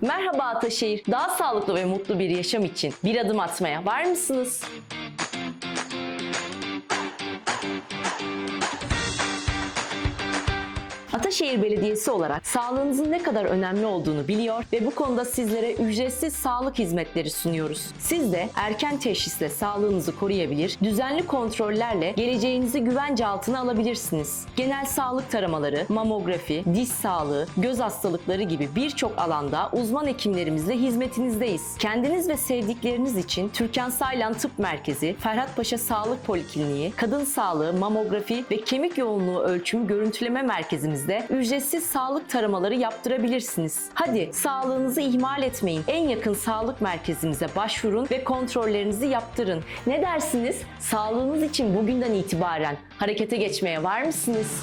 Merhaba Ataşehir. Daha sağlıklı ve mutlu bir yaşam için bir adım atmaya var mısınız? Ataşehir Belediyesi olarak sağlığınızın ne kadar önemli olduğunu biliyor ve bu konuda sizlere ücretsiz sağlık hizmetleri sunuyoruz. Siz de erken teşhisle sağlığınızı koruyabilir, düzenli kontrollerle geleceğinizi güvence altına alabilirsiniz. Genel sağlık taramaları, mamografi, diş sağlığı, göz hastalıkları gibi birçok alanda uzman hekimlerimizle hizmetinizdeyiz. Kendiniz ve sevdikleriniz için Türkan Saylan Tıp Merkezi, Ferhat Paşa Sağlık Polikliniği, Kadın Sağlığı, Mamografi ve Kemik Yoğunluğu Ölçümü Görüntüleme Merkezimizde ücretsiz sağlık taramaları yaptırabilirsiniz. Hadi sağlığınızı ihmal etmeyin. En yakın sağlık merkezimize başvurun ve kontrollerinizi yaptırın. Ne dersiniz? Sağlığınız için bugünden itibaren harekete geçmeye var mısınız?